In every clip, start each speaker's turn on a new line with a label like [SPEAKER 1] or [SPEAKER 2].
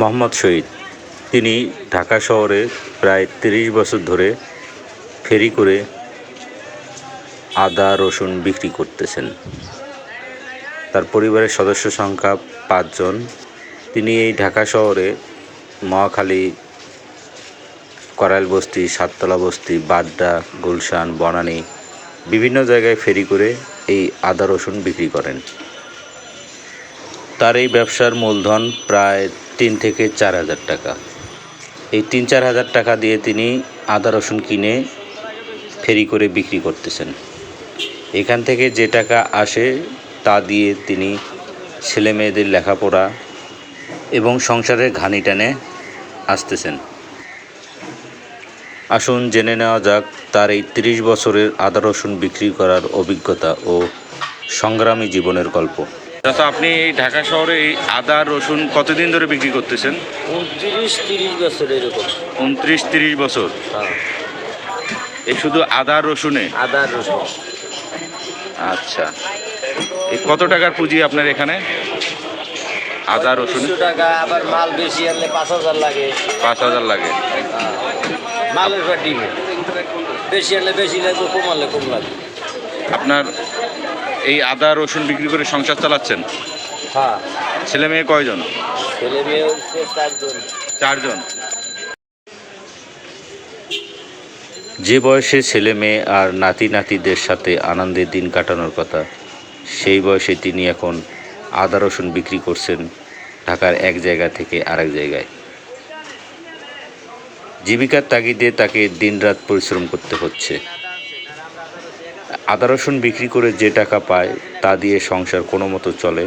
[SPEAKER 1] মোহাম্মদ শহীদ। তিনি ঢাকা শহরে প্রায় তিরিশ বছর ধরে ফেরি করে আদা, রসুন বিক্রি করতেছেন। তার পরিবারের সদস্য সংখ্যা পাঁচজন তিনি এই ঢাকা শহরে মহাখালী, করাইল বস্তি, সাততলা বস্তি, বাড্ডা, গুলশান, বনানী বিভিন্ন জায়গায় ফেরি করে এই আদা, রসুন বিক্রি করেন। তার এই ব্যবসার মূলধন প্রায় তিন থেকে চার হাজার টাকা। এই তিন চার হাজার টাকা দিয়ে তিনি আদা রসুন কিনে ফেরি করে বিক্রি করতেছেন। এখান থেকে যে টাকা আসে তা দিয়ে তিনি ছেলে মেয়েদের লেখাপড়া এবং সংসারের ঘানি টানে আসতেছেন। আসুন জেনে নেওয়া যাক তার এই তিরিশ বছরের আদা রসুন বিক্রি করার অভিজ্ঞতা ও সংগ্রামী জীবনের গল্প।
[SPEAKER 2] চাচা আপনি এই ঢাকা শহরে এই আদা রসুন কতদিন ধরে বিক্রি করতেছেন?
[SPEAKER 3] উনত্রিশ তিরিশ বছর এরকম।
[SPEAKER 2] উনত্রিশ তিরিশ বছর?
[SPEAKER 3] হ্যাঁ।
[SPEAKER 2] এই শুধু আদা রসুনে?
[SPEAKER 3] আদা রসুন।
[SPEAKER 2] আচ্ছা। এই কত টাকার পুঁজি আপনার এখানে? আদা রসুন?
[SPEAKER 3] টাকা আবার মাল বেশি আনলে পাঁচ হাজার লাগে।
[SPEAKER 2] পাঁচ হাজার লাগে।
[SPEAKER 3] হ্যাঁ। মালের পর ডিমে বেশি আনলে বেশি লাগবে কম আনলে কম লাগবে
[SPEAKER 2] আপনার এই আদা রসুন বিক্রি করে সংসার চালাচ্ছেন?
[SPEAKER 3] হ্যাঁ।
[SPEAKER 2] ছেলে মেয়ে কয়জন?
[SPEAKER 3] ছেলে মেয়ে হচ্ছে চারজন।
[SPEAKER 2] চারজন।
[SPEAKER 1] যে বয়সে ছেলে মেয়ে আর নাতি নাতিদের সাথে আনন্দে দিন কাটানোর কথা সেই বয়সে তিনি এখন আদা রসুন বিক্রি করছেন ঢাকার এক জায়গা থেকে আরেক জায়গায়। জীবিকার তাগিদে তাকে দিনরাত পরিশ্রম করতে হচ্ছে। আদা রসুন বিক্রি করে যে টাকা পায়, তা দিয়ে সংসার কোনো মতো চলে।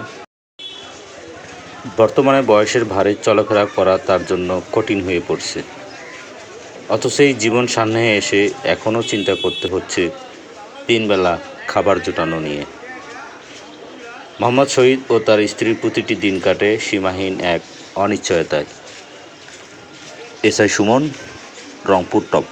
[SPEAKER 1] বর্তমানে বয়সের ভারে চলাফেরা করা তার জন্য কঠিন হয়ে পড়ছে। অথচ এই জীবন সামনে এসে এখনও চিন্তা করতে হচ্ছে তিনবেলা খাবার জোটানো নিয়ে। মোহাম্মদ শহীদ ও তার স্ত্রীর প্রতিটি দিন কাটে সীমাহীন এক অনিশ্চয়তায়। SI Suman, Rangpur top.